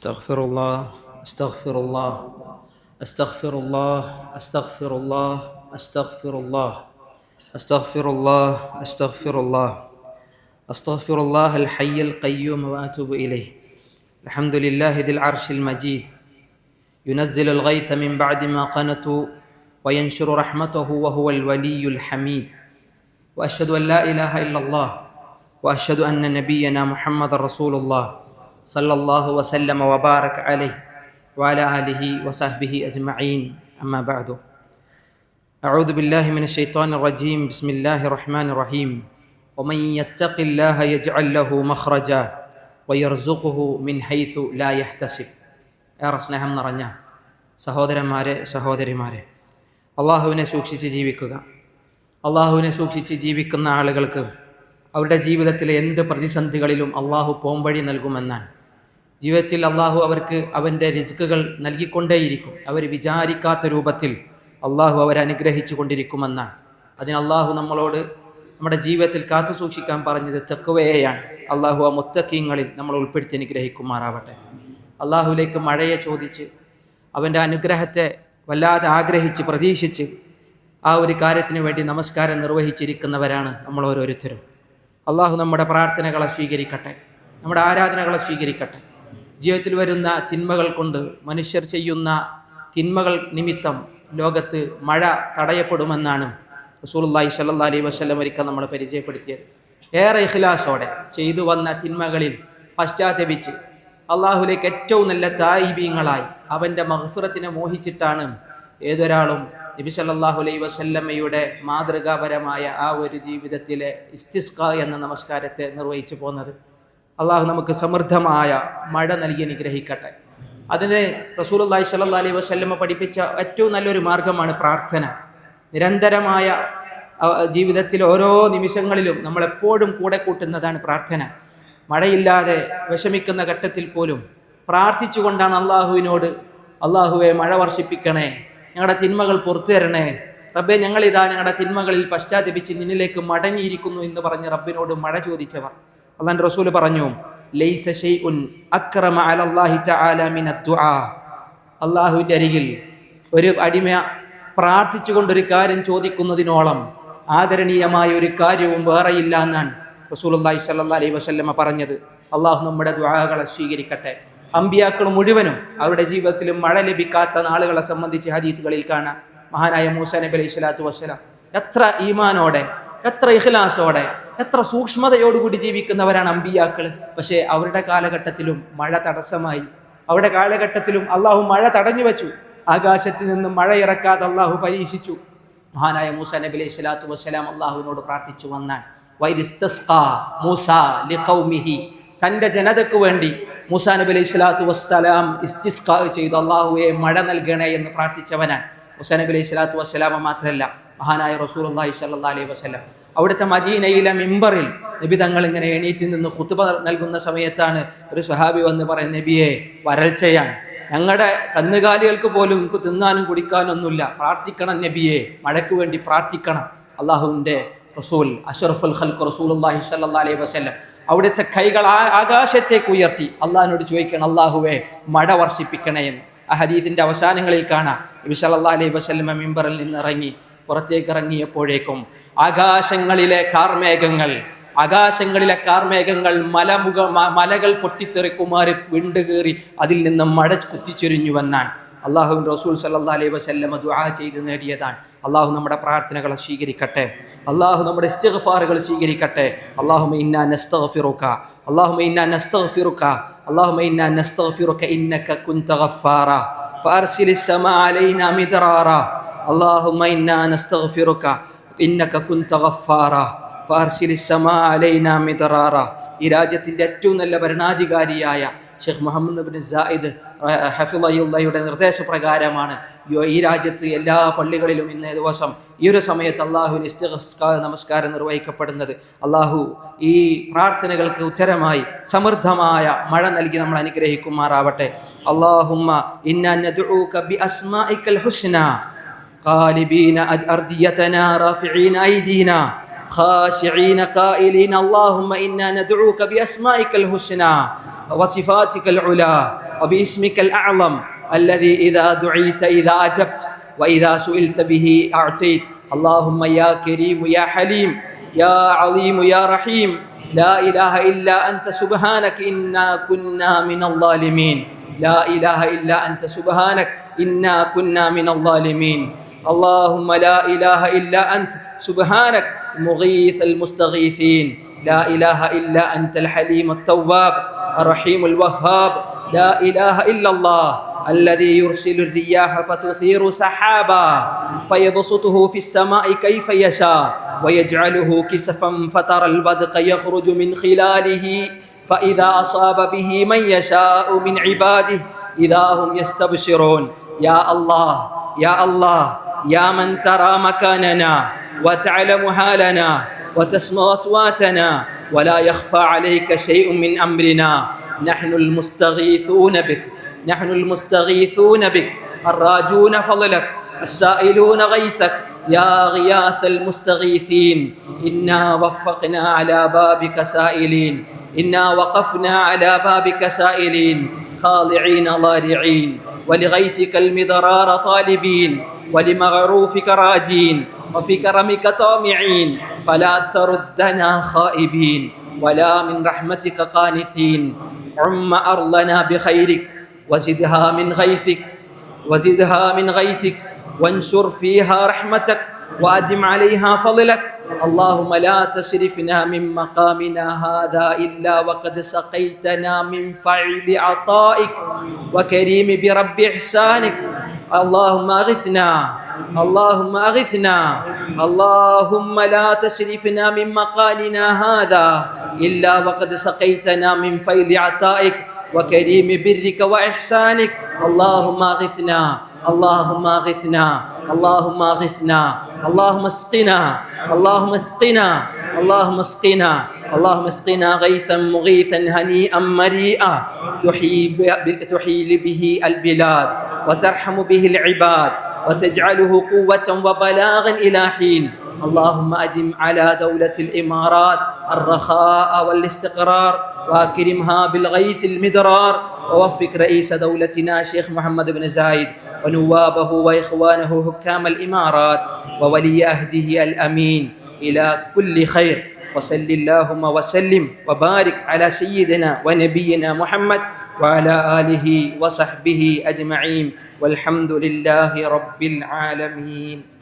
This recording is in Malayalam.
أستغفر الله أستغفر الله أستغفر الله أستغفر الله أستغفر الله أستغفر الله أستغفر الله أستغفر الله الحي القيوم وأتوب إليه. الحمد لله ذي العرش المجيد. ينزل الغيث من بعد ما قنطوا وينشر رحمته وهو الولي الحميد. وأشهد أن لا إله إلا الله وأشهد أن نبينا محمد رسول الله. صلى الله وسلم وبارك عليه وعلى اله وصحبه اجمعين اما بعد اعوذ بالله من الشيطان الرجيم بسم الله الرحمن الرحيم ومن يتق الله يجعل له مخرجا ويرزقه من حيث لا يحتسب ഏറെ സ്നേഹം നിറഞ്ഞ സഹോദരന്മാരെ സഹോദരിമാരെ അള്ളാഹുവിനെ സൂക്ഷിച്ച് ജീവിക്കുക അള്ളാഹുവിനെ സൂക്ഷിച്ച് ജീവിക്കുന്ന ആളുകൾക്ക് അവരുടെ ജീവിതത്തിലെ എന്ത് പ്രതിസന്ധികളിലും അള്ളാഹു പോംവഴി നൽകുമെന്നാണ് ജീവിതത്തിൽ അള്ളാഹു അവർക്ക് അവന്റെ റിസ്കുകൾ നൽകിക്കൊണ്ടേയിരിക്കും. അവർ വിചാരിക്കാത്ത രൂപത്തിൽ അള്ളാഹു അവരെ അനുഗ്രഹിച്ചു കൊണ്ടിരിക്കുമെന്നാണ്. അതിന് അള്ളാഹു നമ്മളോട് നമ്മുടെ ജീവിതത്തിൽ കാത്തു സൂക്ഷിക്കാൻ പറഞ്ഞത് തെക്കുവയെയാണ്. അള്ളാഹു ആ മുത്തക്കീങ്ങളിൽ നമ്മൾ ഉൾപ്പെടുത്തി അനുഗ്രഹിക്കുമാറാവട്ടെ. അള്ളാഹുവിലേക്ക് മഴയെ ചോദിച്ച് അവന്റെ അനുഗ്രഹത്തെ വല്ലാതെ ആഗ്രഹിച്ച് പ്രതീക്ഷിച്ച് ആ ഒരു കാര്യത്തിന് വേണ്ടി നമസ്കാരം നിർവഹിച്ചിരിക്കുന്നവരാണ് നമ്മൾ ഓരോരുത്തരും. അള്ളാഹു നമ്മുടെ പ്രാർത്ഥനകളെ സ്വീകരിക്കട്ടെ. നമ്മുടെ ആരാധനകളെ സ്വീകരിക്കട്ടെ. ജീവിതത്തിൽ വരുന്ന തിന്മകൾ കൊണ്ട് മനുഷ്യർ ചെയ്യുന്ന തിന്മകൾ നിമിത്തം ലോകത്ത് മഴ തടയപ്പെടുമെന്നാണ് റസൂലുള്ളാഹി സ്വല്ലല്ലാഹി അലൈഹി വസല്ലം ഒരിക്കൽ നമ്മൾ പരിചയപ്പെടുത്തിയത്. ഏറെ ഇഖ്ലാസോടെ ചെയ്തു വന്ന തിന്മകളിൽ പശ്ചാത്തപിച്ച് അള്ളാഹുലേക്ക് ഏറ്റവും നല്ല തായിബീങ്ങളായി അവന്റെ മഹസുറത്തിനെ മോഹിച്ചിട്ടാണ് ഏതൊരാളും നബി സല്ലാഹു അലൈ വസല്ലമ്മയുടെ മാതൃകാപരമായ ആ ഒരു ജീവിതത്തിലെ ഇസ്തിസ്ക എന്ന നമസ്കാരത്തെ നിർവഹിച്ചു പോന്നത്. അള്ളാഹു നമുക്ക് സമൃദ്ധമായ മഴ നൽകി അനുഗ്രഹിക്കട്ടെ. അതിന് റസൂലുള്ളാഹി സ്വല്ലല്ലാഹി അലൈ വസ്ല്ലമ്മ പഠിപ്പിച്ച ഏറ്റവും നല്ലൊരു മാർഗമാണ് പ്രാർത്ഥന. നിരന്തരമായ ജീവിതത്തിൽ ഓരോ നിമിഷങ്ങളിലും നമ്മളെപ്പോഴും കൂടെ കൂട്ടുന്നതാണ് പ്രാർത്ഥന. മഴയില്ലാതെ വിഷമിക്കുന്ന ഘട്ടത്തിൽ പോലും പ്രാർത്ഥിച്ചുകൊണ്ടാണ് അള്ളാഹുവിനോട് അള്ളാഹുവെ മഴ വർഷിപ്പിക്കണേ ഞങ്ങളുടെ തിന്മകൾ പുറത്തു തരണേ. റബ്ബെ ഞങ്ങളിതാ ഞങ്ങളുടെ തിന്മകളിൽ പശ്ചാത്തപിച്ച് നിന്നിലേക്ക് മടങ്ങിയിരിക്കുന്നു എന്ന് പറഞ്ഞ് റബ്ബിനോട് മഴ ചോദിച്ചവർ. അള്ളാൻ റസൂൽ പറഞ്ഞു ലൈസ ഷൈഉൻ അക്രമ അലല്ലാഹി തആല മിന ദുആ. അള്ളാഹുവിന്റെ അരികിൽ ഒരു അടിമ പ്രാർത്ഥിച്ചുകൊണ്ടൊരു കാര്യം ചോദിക്കുന്നതിനോളം ആദരണീയമായ ഒരു കാര്യവും വേറെയില്ല എന്നാണ് റസൂലുള്ളാഹി സ്വല്ലല്ലാഹി അലൈഹി വസല്ലമ പറഞ്ഞത്. അള്ളാഹു നമ്മുടെ ദുആകളെ സ്വീകരിക്കട്ടെ. അമ്പിയാക്കൾ മുഴുവനും അവരുടെ ജീവിതത്തിൽ മഴ ലഭിക്കാത്ത നാളുകളെ സംബന്ധിച്ച് ഹദീത്തുകളിൽ കാണാം. മഹാനായ മൂസ നബി അലൈഹി സ്വലാത്തു വസ്സലാം എത്ര ഈമാനോടെ എത്ര ഇഖ്ലാസോടെ എത്ര സൂക്ഷ്മതയോടുകൂടി ജീവിക്കുന്നവരാണ് അമ്പിയാക്കൾ പക്ഷേ അവരുടെ കാലഘട്ടത്തിലും മഴ തടസ്സമായി. അവരുടെ കാലഘട്ടത്തിലും അള്ളാഹു മഴ തടഞ്ഞു വെച്ചു. ആകാശത്തിൽ നിന്ന് മഴ ഇറക്കാതെ അള്ളാഹു പരീക്ഷിച്ചു. മഹാനായ മൂസ നബി അലൈഹി സ്വലാത്തു വസ്സലാം അള്ളാഹുവിനോട് പ്രാർത്ഥിച്ചു വന്നാൽ മൂസ തന്റെ ജനതയ്ക്ക് വേണ്ടി മൂസാ നബി അലൈഹി സ്വലാത്തു വസ്സലാം ഇസ്തിസ്കാ ചെയ്തു. അള്ളാഹുവെ മഴ നൽകണേ എന്ന് പ്രാർത്ഥിച്ചവനാണ് മൂസാ നബി അലൈഹി സ്വലാത്തു വസ്സലാമ മാത്രമല്ല മഹാനായ റസൂൽ അള്ളാഹി സല്ലാ അലൈഹി വസ്ലം അവിടുത്തെ മദീനയിലെ മിമ്പറിൽ നബി തങ്ങൾ ഇങ്ങനെ എണീറ്റ് നിന്ന് കുത്തുബ നൽകുന്ന സമയത്താണ് ഒരു സുഹാബി വന്ന് പറയുന്ന നബിയെ വരൾച്ചയാണ്. ഞങ്ങളുടെ കന്നുകാലികൾക്ക് പോലും തിന്നാനും കുടിക്കാനൊന്നുമില്ല. പ്രാർത്ഥിക്കണം നബിയെ മഴയ്ക്ക് വേണ്ടി പ്രാർത്ഥിക്കണം. അള്ളാഹുവിന്റെ റസൂൽ അഷറഫുൽ ഖൽക്ക് റസൂൽ അള്ളാഹി സല്ലാ അലൈഹി വസ്ലം അവിടുത്തെ കൈകൾ ആ ആകാശത്തേക്ക് ഉയർത്തി. അള്ളാഹിനോട് ചോദിക്കണം അള്ളാഹുവെ മഴ വർഷിപ്പിക്കണേ എന്ന് ആ ഹദീദിന്റെ അവസാനങ്ങളിൽ കാണാം നബി സല്ലാ അലൈഹി വസ്ലമ മിമ്പറിൽ നിന്ന് ഇറങ്ങി. പുറത്തേക്ക് ഇറങ്ങിയപ്പോഴേക്കും ആകാശങ്ങളിലെ കാർമേഘങ്ങൾ ആകാശങ്ങളിലെ കാർമേഘങ്ങൾ മലമുഖ മലകൾ പൊട്ടിത്തെറിക്കുമാറി വിണ്ടുകേറി അതിൽ നിന്ന് മഴ കുത്തിച്ചൊരിഞ്ഞുവെന്നാണ് അള്ളാഹുവിൻ റസൂൽ സല്ലാ അലൈ വസല്ലം ദുആ ചെയ്ത് നേടിയതാണ്. അള്ളാഹു നമ്മുടെ പ്രാർത്ഥനകളെ സ്വീകരിക്കട്ടെ. അള്ളാഹു നമ്മുടെ ഇസ്തഫാറുകൾ സ്വീകരിക്കട്ടെ. അള്ളാഹു ഇന്ന നസ്തഗ്ഫിറുക. അള്ളാഹുമ ഇന്ന നസ്തഗ്ഫിറുക. അള്ളാഹുമ ഇന്ന നസ്തഗ്ഫിറുക ഇന്നക കുൻത ഗഫാറ. ഫാർസിലിസ് അലൈനാ اللهم إنا نستغفرك إنك كنت غفارا فأرسل السماء علينا مدرارا ഈ രാജ്യത്തിൻ്റെ ഏറ്റവും നല്ല ഭരണാധികാരിയായ ഷെയ്ഖ് മുഹമ്മദ് ബിൻ സായിദ് ഹഫിളയുടെ നിർദ്ദേശപ്രകാരമാണ് ഈ രാജ്യത്ത് എല്ലാ പള്ളികളിലും ഇന്നേ ദിവസം ഈ ഒരു സമയത്ത് അള്ളാഹുവിന് ഇസ്തിസ്കാ നമസ്കാരം നിർവഹിക്കപ്പെടുന്നത് അള്ളാഹു ഈ പ്രാർത്ഥനകൾക്ക് ഉത്തരമായി സമൃദ്ധമായ മഴ നൽകി നമ്മൾ അനുഗ്രഹിക്കുമാറാവട്ടെ അള്ളാഹുമ്മ ഹുസ്ന قالبين أرديتنا رافعين أيدينا خاشعين قائلين اللهم إنا ندعوك بأسمائك الحسنى وصفاتك العلا وباسمك الأعظم الذي إذا دعيت إذا أجبت وإذا سئلت به أعطيت. اللهم يا كريم يا حليم يا عظيم يا رحيم. لا إله إلا أنت سبحانك إنا كنا من الظالمين. لا إله إلا أنت سبحانك. إنا كنا من الظالمين. اللهم لا إله إلا أنت سبحانك. مغيث المستغيثين. لا إله إلا أنت الحليم التواب الرحيم الوهاب. لا إله إلا الله الذي يرسل الرياح فتثير سحابا فيبسطه في السماء كيف يشاء ويجعله كسفا فترى البدق يخرج من خلاله. فإذا أصاب به من يشاء من عباده إذا هم يستبشرون. يا الله يا الله يا من ترى مكاننا وتعلم حالنا وتسمع أصواتنا ولا يخفى عليك شيء من أمرنا. نحن المستغيثون بك نحن المستغيثون بك الراجون فضلك السائلون غيثك. يا غياث المستغيثين إنا وفقنا على بابك سائلين. إنا وقفنا على بابك سائلين خاضعين ضارعين ولغيثك المضرار طالبين ولمغروفك راجين وفي كرمك طامعين فلا تردنا خائبين ولا من رحمتك قانتين. عم أرضنا بخيرك وزدها من غيثك وزدها من غيثك وانشر فيها رحمتك وأدم عليها فضلك. اللهم لا تصرفنا من مقامنا هذا إلا وقد سقيتنا من فعل عطائك. وكريم برب إحسانك. اللهم أغثنا. اللهم أغثنا. اللهم لا تصرفنا من مقالنا هذا إلا وقد سقيتنا من فيض عطائك. وكريم برك وإحسانك. اللهم أغثنا. اللهم أغثنا. اللهم أغثنا اللهم اسقنا اللهم اسقنا اللهم اسقنا اللهم اسقنا غيثا مغيثا هنيئا مريئا. تحيي تحيي به البلاد وترحم به العباد وتجعله قوة وبلاغا إلى حين. اللهم أدم على دولة الإمارات الرخاء والاستقرار وأكرمها بالغيث المدرار. ووفق رئيس دولتنا شيخ محمد بن زايد ونوابه وإخوانه حكام الإمارات وولي عهده الأمين. إلى كل خير. وصل اللهم وسلم وبارك على سيدنا ونبينا محمد وعلى آله وصحبه أجمعين. والحمد لله رب العالمين.